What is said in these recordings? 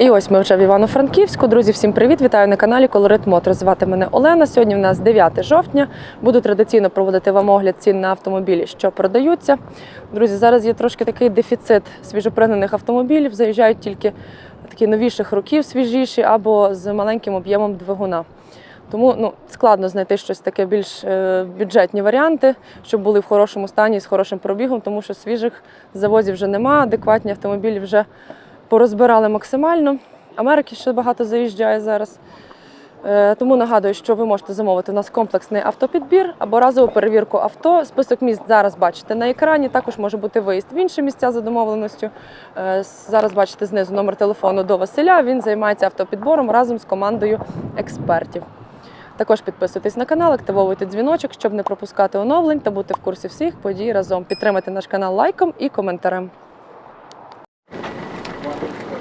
І ось ми вже в Івано-Франківську. Друзі, всім привіт! Вітаю на каналі Колорит Мотор. Звати мене Олена. Сьогодні в нас 9 жовтня. Буду традиційно проводити вам огляд цін на автомобілі, що продаються. Друзі, зараз є трошки такий дефіцит свіжопригнаних автомобілів. Заїжджають тільки такі новіших років, свіжіші або з маленьким об'ємом двигуна. Тому ну, складно знайти щось таке більш е, бюджетні варіанти, щоб були в хорошому стані з хорошим пробігом, тому що свіжих завозів вже нема, адекватні автомобілі вже порозбирали максимально. Америки ще багато заїжджає зараз. Е, Тому нагадую, що ви можете замовити у нас комплексний автопідбір або разову перевірку авто. Список міст зараз бачите на екрані. Також може бути виїзд в інші місця за домовленістю. Е, Зараз бачите знизу номер телефону до Василя. Він займається автопідбором разом з командою експертів. Також підписуйтесь на канал, активовуйте дзвіночок, щоб не пропускати оновлень та бути в курсі всіх подій разом. Підтримайте наш канал лайком і коментарем.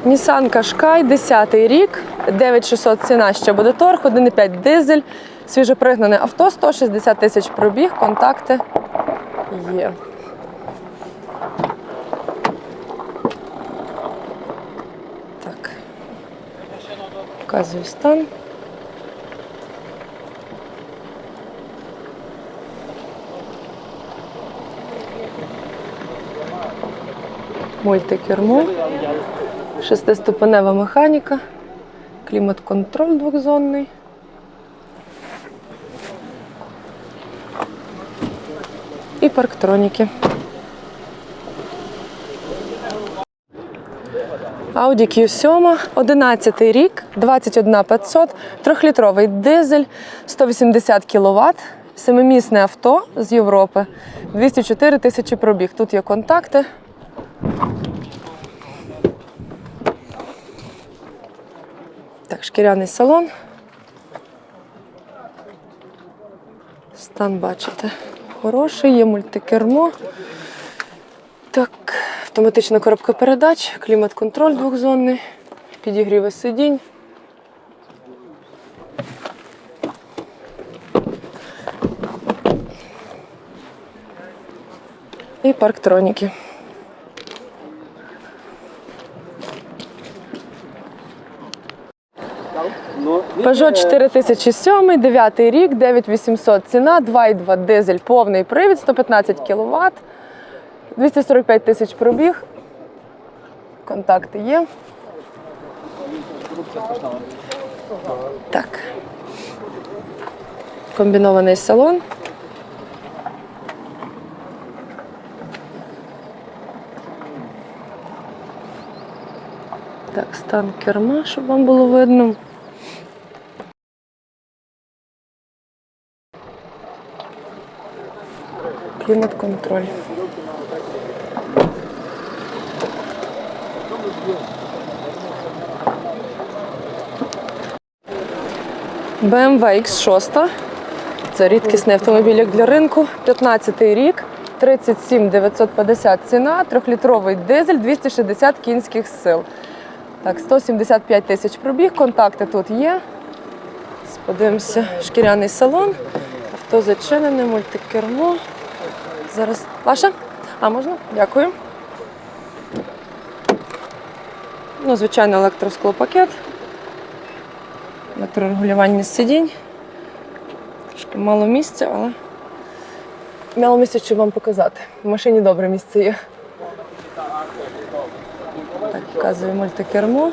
Nissan Qashqai, 10 рік, 9600 ціна, ще буде торг, 1,5 дизель, свіжопригнане авто, 160 тисяч пробіг, контакти є. Так. Показую стан. Мультикермо. Шестиступенева механіка, клімат-контроль двохзонний. І парктроніки. Audi Q7, 11 рік, 21 500, 3-літровий дизель, 180 кВт, семимісне авто з Європи, 204 тисячі пробіг. Тут є контакти. Так, шкіряний салон. Стан бачите. Хороший, є мультикермо. Так, автоматична коробка передач, клімат-контроль двохзонний, підігріви сидінь. І парктроніки. Peugeot 4007, 9 рік, 9800 ціна, 2,2 дизель, повний привід, 115 кВт, 245 тисяч пробіг. Контакти є. Так. Комбінований салон. Так, стан керма, щоб вам було видно. Клімат-контроль. BMW X6. Це рідкісний автомобіль для ринку. 15 рік, 37 950 ціна, трьохлітровий дизель, 260 кінських сил. Так, 175 тисяч пробіг, контакти тут є. Подивимося, шкіряний салон, авто зачинене, мультикермо. Зараз ваша? А можна? Дякую. Ну, звичайно, електросклопакет. Електрорегулювання сидінь. Трошки мало місця, але мало місця, щоб вам показати. В машині добре місце є. Так, показую мультикермо.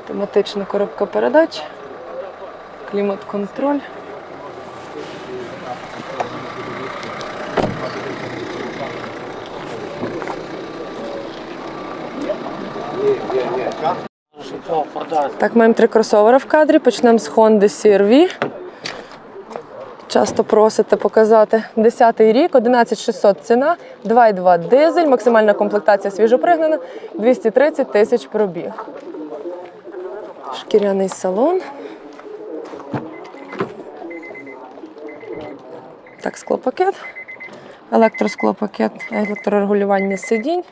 Автоматична коробка передач, клімат-контроль. Так, маємо три кросовери в кадрі. Почнемо з Honda CR-V. Часто просите показати. 10-й рік, 11600 ціна, 2,2 дизель, максимальна комплектація свіжопригнана, 230 тисяч пробіг. Шкіряний салон. Так, склопакет, електросклопакет, електрорегулювання сидінь,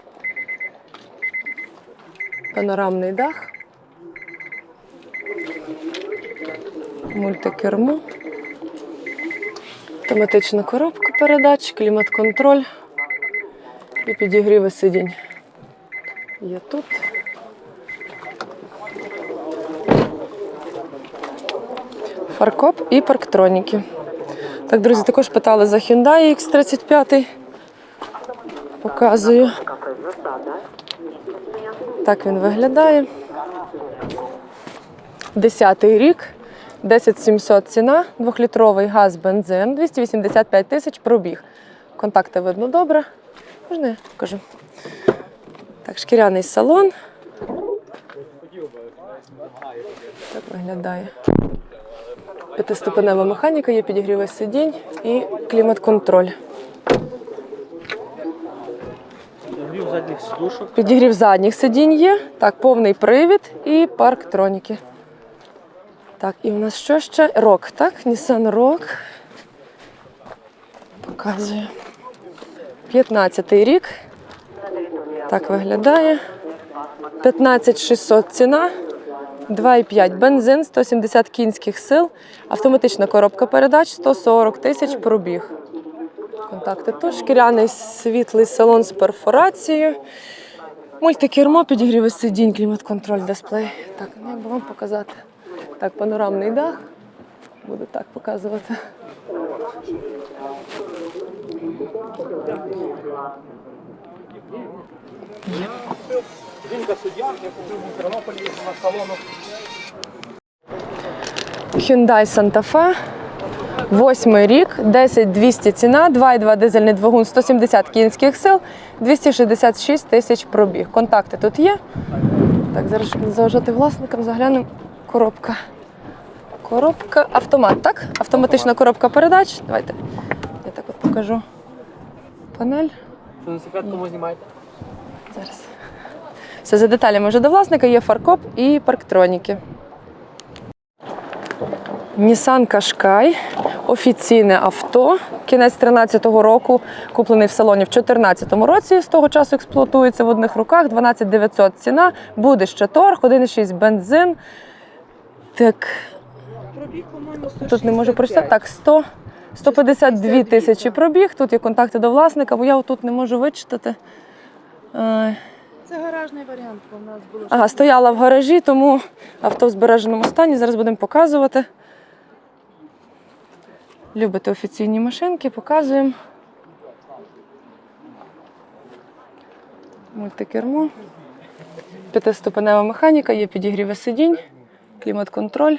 панорамний дах, мультикермо, автоматична коробку передач, клімат-контроль і підігріви сидінь. Є тут. Паркоп і парктроніки. Так, друзі, також питали за Hyundai X35. Показую. Так він виглядає. Десятий рік, 10700 ціна, двохлітровий газ, бензин, 285 тисяч пробіг. Контакти видно добре. Можна я покажу? Так, шкіряний салон. Так виглядає. П'ятиступенева механіка, є підігріви сидінь і клімат-контроль. Грів задніх сидушок. Підігрів задніх сидінь є. Так, повний привід і парктроніки. Так, і в нас що ще? Рок, так? Nissan Rock. Показую. 15-й рік. Так виглядає. 15600 ціна. 2,5 бензин, 170 кінських сил, автоматична коробка передач, 140 тисяч пробіг. Контакти тут, шкіряний світлий салон з перфорацією. Мультикермо, підігріви сидінь, клімат-контроль, дисплей. Так, ну як би вам показати? Так, панорамний дах. Буду так показувати. Жінка суддя, я купив в Тернополі на салону. Hyundai Santa Fe. Восьмий рік, 10200 ціна, 2,2 дизельний двигун, 170 кінських сил, 266 тисяч пробіг. Контакти тут є. Так, зараз щоб заважати власникам, заглянемо. Коробка. Коробка, автомат, так? Автоматична коробка передач. Давайте я так от покажу. Панель. Що на секрет кому знімаєте? Зараз. Все за деталями вже до власника, є фаркоп і парктроніки. Nissan Qashqai, офіційне авто. Кінець 13-го року, куплений в салоні в 14-му році. З того часу експлуатується в одних руках. 12 900 ціна. Буде ще торг, 1,6 бензин. Так, Пробіг, по-моєму, тут не можу прочитати. Так, 100, 152 тисячі пробіг. Тут є контакти до власника, бо я тут не можу вичитати. Це гаражний варіант, бо в нас було. Ага, стояла в гаражі, тому авто в збереженому стані. Зараз будемо показувати. Любите офіційні машинки, показуємо. Мультикермо. П'ятиступенева механіка, є підігріви сидінь, клімат-контроль.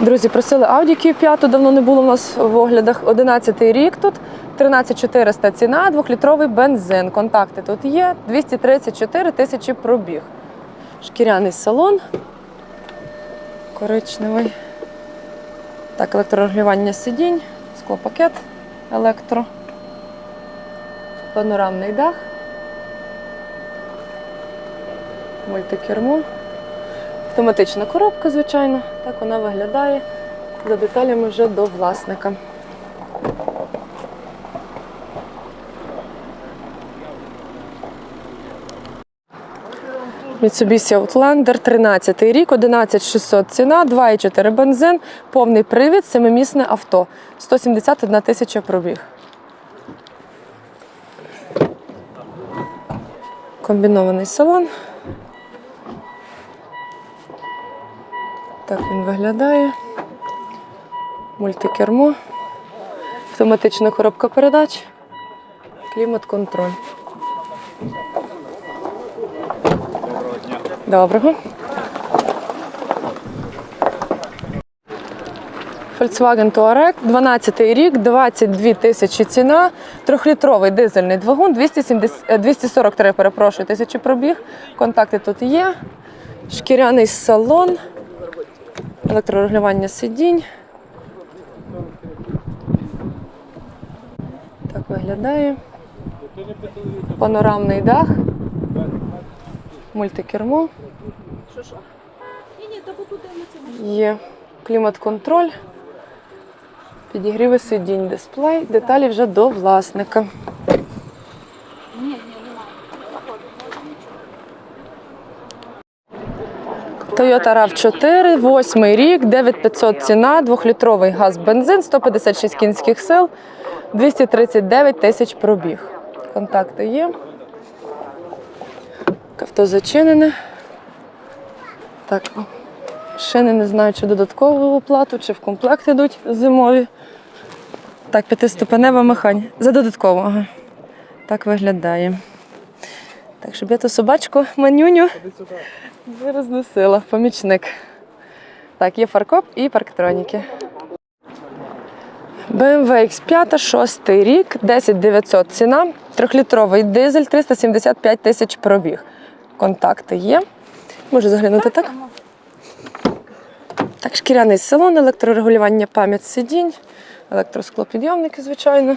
Друзі, просили Audi Q5, давно не було в нас в оглядах. 11 рік тут, 13400 ціна, двохлітровий бензин. Контакти тут є, 234 тисячі пробіг. Шкіряний салон. Коричневий. Так, електрорегулювання сидінь, склопакет електро. Панорамний дах. Мультикермо. Автоматична коробка, звичайно. Так вона виглядає. За деталями вже до власника. Mitsubishi Outlander, 13 рік, 11600 ціна, 2,4 бензин, повний привід, семимісне авто. 171 тисяча пробіг. Комбінований салон. Так він виглядає. Мультикермо, автоматична коробка передач, клімат-контроль. Доброго. Volkswagen Touareg, 12 рік, 22 тисячі ціна, трьохлітровий дизельний двигун, 270, е, 243, перепрошую, тисячі пробіг. Контакти тут є. Шкіряний салон, електрорегулювання сидінь. Так виглядає. Панорамний дах. Мультикермо. Ні, ні, то тут. Є клімат-контроль, підігріви сидінь, дисплей, деталі вже до власника. Ні, ні, немає. Toyota RAV4, 8 рік, 9500 ціна, 2-літровий газ бензин, 156 кінських сил, 239 тисяч пробіг. Контакти є. Авто зачинене. Так, шини не знаю, чи додаткову оплату, чи в комплект йдуть зимові. Так, п'ятиступенева механіка. За додаткову, ага. Так виглядає. Так, щоб я ту собачку манюню не розносила. Помічник. Так, є фаркоп і парктроніки. BMW X5, 6 рік, 10 900 ціна, трьохлітровий дизель, 375 тисяч пробіг. Контакти є. Можу заглянути так. Так, шкіряний салон, електрорегулювання пам'ять сидінь, електросклопідйомники, звичайно.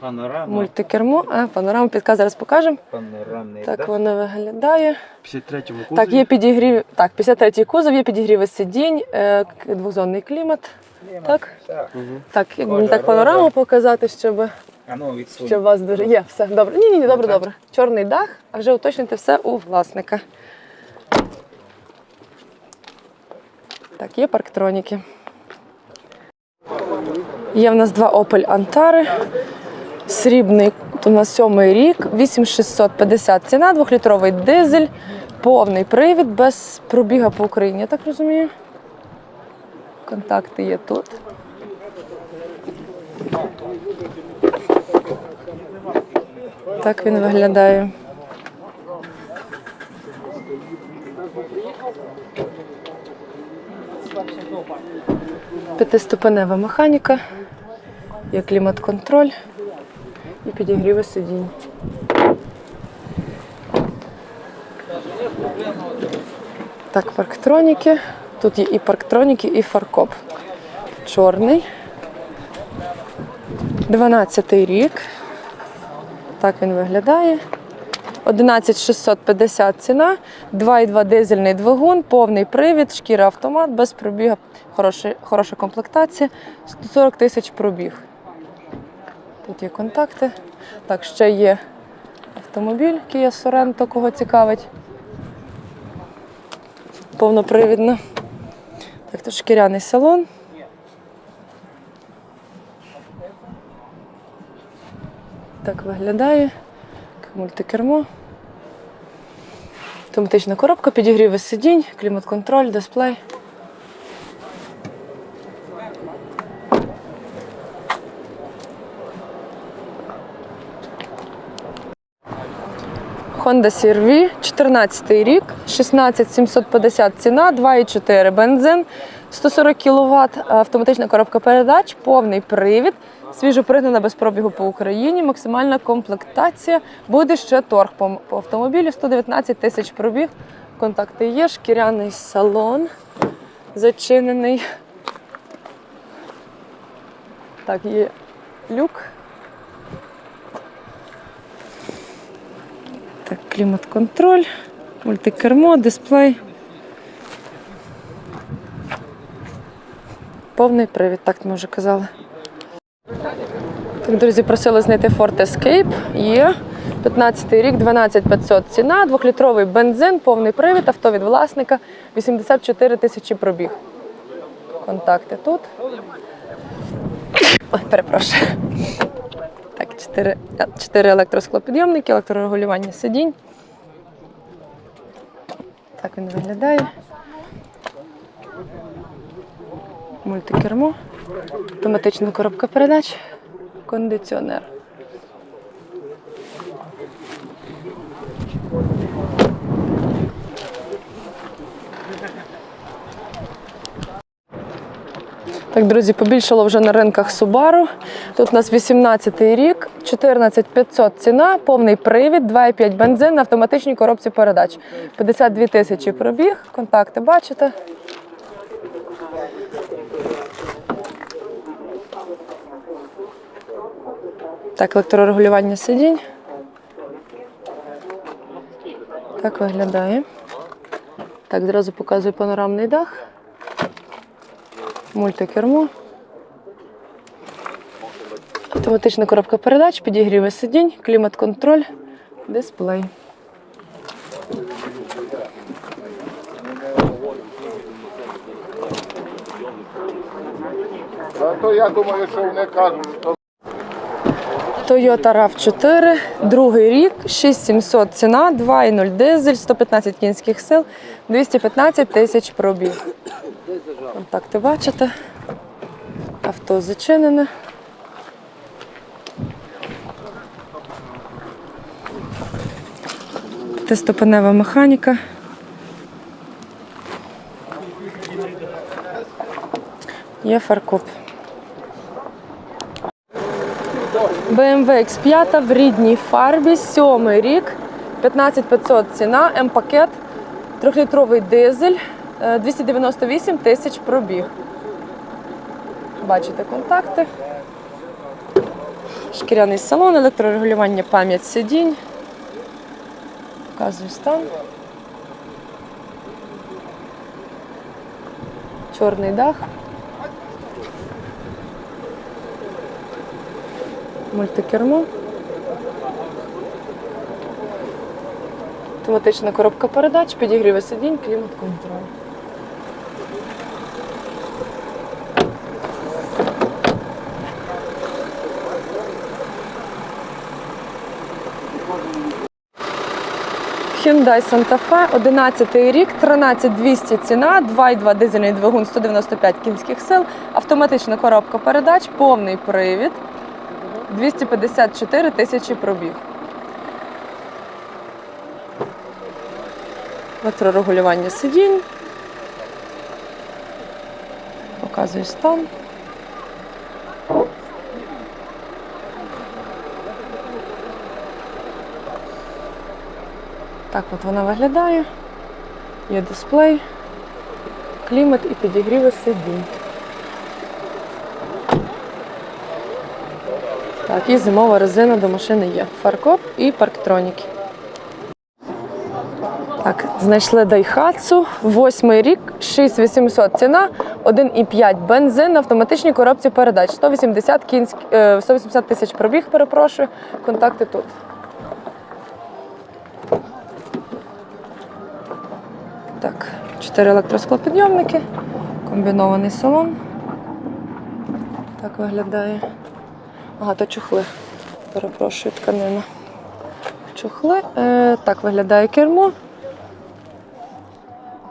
Панорама. Мультикермо, а панораму підказ зараз покажемо. Панорамний. Так да? воно виглядає. 53-му кузові. Так, є підігрів. Так, 53-й кузов, є підігріви сидінь, е, двозонний клімат. Так, Так. так, як мені так панораму показати, щоб, А ну, відсунь. щоб у вас дуже. Є, все, добре. Ні, ні, ні, добре, добре. Чорний дах, а вже уточнити все у власника. Так, є парктроніки. Є в нас два Opel Antari. Срібний тут у нас сьомий рік, 8650 ціна, двохлітровий дизель, повний привід без пробіга по Україні, я так розумію. Контакти є тут. Так він виглядає. П'ятиступенева механіка, є клімат-контроль і підігріви сидінь. Так, парктроніки. Тут є і парктроніки, і фаркоп. Чорний. 12 рік. Так він виглядає. 11650 ціна, 2,2 дизельний двигун, повний привід, шкіра автомат, без пробіга, хороша, хороша комплектація, 140 тисяч пробіг. Тут є контакти. Так, ще є автомобіль Kia Sorento, кого цікавить. Повнопривідно. Так, тут шкіряний салон. Так виглядає. Мультикермо. Автоматична коробка, підігріви сидінь, клімат-контроль, дисплей. Honda CR-V, 14 рік, 16750 ціна, 2,4 бензин, 140 кВт, автоматична коробка передач, повний привід, свіжопригнана без пробігу по Україні, максимальна комплектація. Буде ще торг по автомобілю, 119 тисяч пробіг. Контакти є, шкіряний салон зачинений. Так, є люк. Так, клімат-контроль, мультикермо, дисплей. Повний привід, так ми вже казали. Так, друзі, просили знайти Ford Escape. Є. 15 рік, 12500 ціна, двохлітровий бензин, повний привід, авто від власника, 84 тисячі пробіг. Контакти тут. Ой, перепрошую. Так, 4, 4 електросклопідйомники, електрорегулювання сидінь. Так він виглядає. Мультикермо, автоматична коробка передач, кондиціонер. Так, друзі, побільшало вже на ринках Subaru. Тут у нас 18 рік, 14500 ціна, повний привід, 2,5 бензин на автоматичній коробці передач. 52 тисячі пробіг, контакти бачите. Так, електрорегулювання сидінь. Так виглядає. Так, зразу показую панорамний дах. Мультикермо. Автоматична коробка передач, підігріви сидінь, клімат-контроль, дисплей. То я думаю, що вони кажуть, Toyota RAV4, другий рік, 6700 ціна, 2,0 дизель, 115 кінських сил, 215 тисяч пробіг. Контакти бачите. Авто зачинене. Тестопенева механіка. Є фаркоп. BMW X5 в рідній фарбі, сьомий рік, 15500 ціна, М-пакет, трьохлітровий дизель, 298 тисяч пробіг. Бачите контакти. Шкіряний салон, електрорегулювання пам'ять сидінь. Показую стан. Чорний дах. Мультикермо. Автоматична коробка передач, підігріви сидінь, клімат-контроль. Hyundai Santa Fe, 11 рік, 13200 ціна, 2,2 дизельний двигун, 195 кінських сил, автоматична коробка передач, повний привід, 254 тисячі пробіг. Електрорегулювання сидінь. Показую стан. Так от вона виглядає. Є дисплей, клімат і підігріви сидінь. Так, і зимова резина до машини є. Фаркоп і парктроніки. Так, знайшли Daihatsu, восьмий рік, 6800 ціна, 1,5 бензин на автоматичній коробці передач. 180 кінськ, е, 180 тисяч пробіг, перепрошую. Контакти тут. 4 електросклопідйомники, комбінований салон. Так виглядає. Ага, то чухли. Перепрошую, тканина. Чухли. Е, Так виглядає кермо.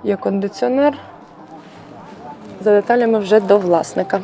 Є кондиціонер. За деталями вже до власника.